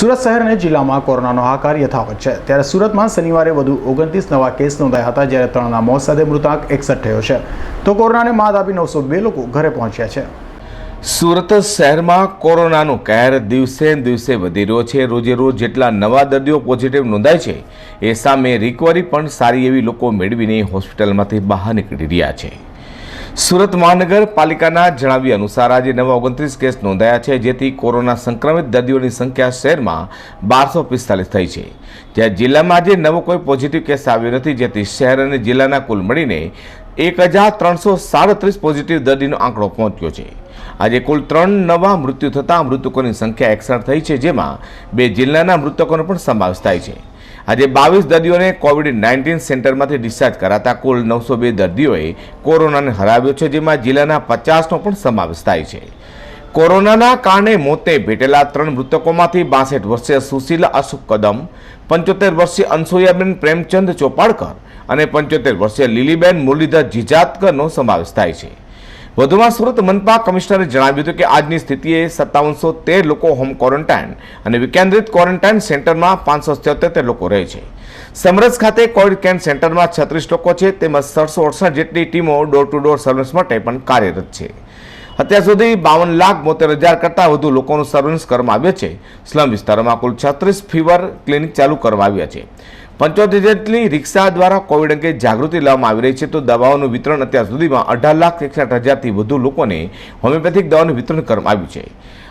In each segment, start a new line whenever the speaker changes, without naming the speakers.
સુરત શહેર અને જિલ્લામાં કોરોનાનો હાકાર યથાવત છે. ત્યારે સુરતમાં શનિવારે વધુ ઓગણત્રીસ નવા કેસ નોંધાયા હતા, જ્યારે ત્રણના મોત સાથે મૃતાંક એકસઠ થયો છે. તો કોરોનાને માત આપી નવસો બે લોકો ઘરે પહોંચ્યા છે.
સુરત શહેરમાં કોરોનાનો કહેર દિવસે દિવસે વધી રહ્યો છે. રોજે રોજ જેટલા નવા દર્દીઓ પોઝિટિવ નોંધાય છે, એ સામે રિકવરી પણ સારી એવી લોકો મેળવીને હોસ્પિટલમાંથી બહાર નીકળી રહ્યા છે. સુરત મહાનગરપાલિકાના જણાવ્યા અનુસાર આજે નવા ઓગણત્રીસ કેસ નોંધાયા છે, જેથી કોરોના સંક્રમિત દર્દીઓની સંખ્યા શહેરમાં બારસો પિસ્તાલીસ થઈ છે. જ્યાં જિલ્લામાં આજે નવો કોઈ પોઝિટિવ કેસ આવ્યો નથી, જેથી શહેર અને જિલ્લાના કુલ મળીને એક હજાર ત્રણસો સાડત્રીસ પોઝિટિવ દર્દીનો આંકડો પહોંચ્યો છે. આજે કુલ ત્રણ નવા મૃત્યુ થતાં મૃતકોની સંખ્યા એકસઠ થઈ છે, જેમાં બે જિલ્લાના મૃતકોનો પણ સમાવેશ થાય છે. આજે બાવીસ દર્દીઓને કોવિડ નાઇન્ટીન સેન્ટરમાંથી ડિસ્ચાર્જ કરાતા કુલ નવસો બે દર્દીઓએ કોરોનાને હરાવ્યો છે, જેમાં જિલ્લાના પચાસનો પણ સમાવેશ થાય છે. કોરોનાના કારણે મોતે ભેટેલા ત્રણ મૃતકોમાંથી બાસઠ વર્ષીય સુશીલા અશોક કદમ, પંચોતેર વર્ષીય અનસુયાબેન પ્રેમચંદ ચોપાડકર અને પંચોતેર વર્ષીય લીલીબેન મુરલીધર જીજાતકરનો સમાવેશ થાય છે. વધુમાં સુરત મનપા કમિશનરે જણાવ્યું હતું કે આજની સ્થિતિએ સત્તાવનસો તેર લોકો હોમ ક્વોરન્ટાઇન અને વિકેન્દ્રિત ક્વોરન્ટાઇન સેન્ટરમાં પાંચસો સિત્યોતેર લોકો રહે છે. સમરસ ખાતે કોવિડ કેર સેન્ટરમાં છત્રીસ લોકો છે, તેમજ સડસો અડસઠ જેટલી ટીમો ડોર ટુ ડોર સર્વિસ માટે પણ કાર્યરત છે. અત્યાર સુધી બાવન લાખ બોતેર હજાર કરતાં વધુ લોકોનું સર્વેલન્સ કરવામાં આવ્યું છે. સ્લમ વિસ્તારોમાં કુલ છત્રીસ ફીવર ક્લિનિક ચાલુ કરવામાં આવ્યા છે. પંચોતેર જેટલી રિક્ષા દ્વારા કોવિડ અંગે જાગૃતિ લાવવામાં આવી રહી છે, તો દવાઓનું વિતરણ અત્યાર સુધીમાં અઢાર લાખ એકસઠ હજારથી વધુ લોકોને હોમિયોપેથિક દવાનું વિતરણ કરવામાં આવ્યું છે.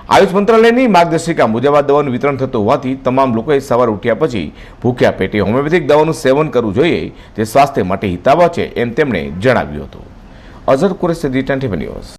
આયુષ મંત્રાલયની માર્ગદર્શિકા મુજબ આ દવાનું વિતરણ થતું હોવાથી તમામ લોકોએ સવાર ઉઠ્યા પછી ભૂખ્યા પેટે હોમિયોપેથિક દવાનું સેવન કરવું જોઈએ જે સ્વાસ્થ્ય માટે હિતાવહ છે, એમ તેમણે જણાવ્યું હતું. Azhar Quresh return news.